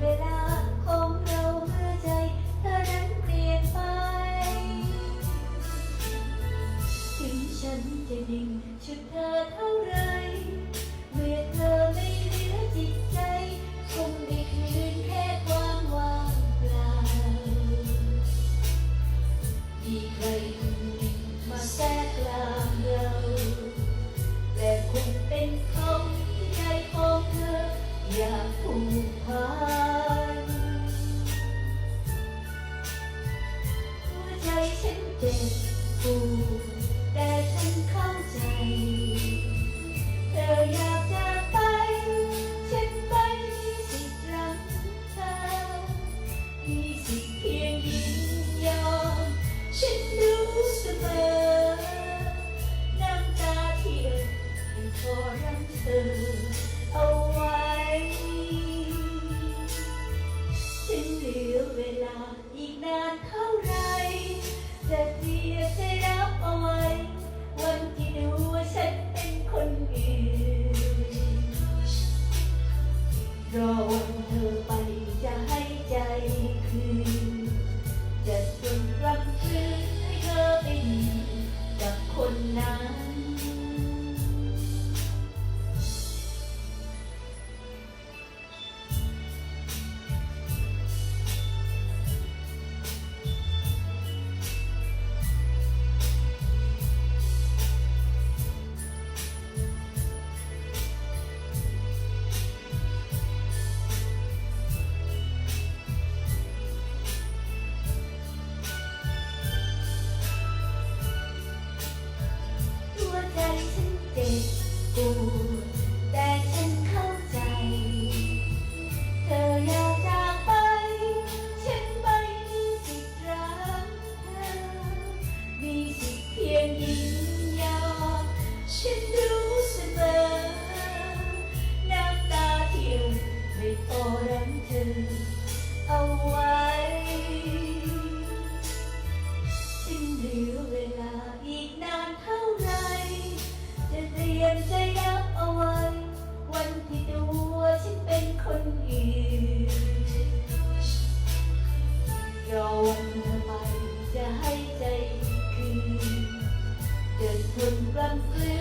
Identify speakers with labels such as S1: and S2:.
S1: เวลาของเราเมื่อใจเธอนั้นเปลี่ยนไป ถึงฉันจะดิ่งชดเธอเท่าไร เมื่อเธอไม่เหลือจิตใจคงได้คืนแค่ความว่างเปล่ามีใคร เจ็บปวดแต่ฉันเข้าใจ เธออยากจะไป ฉันไมีสิทธิ์รมีสิทธิ์เพียงยินยอมฉันรู้เสมอ go. รงไปจะให้ใจคืนเดินคนกลางคืน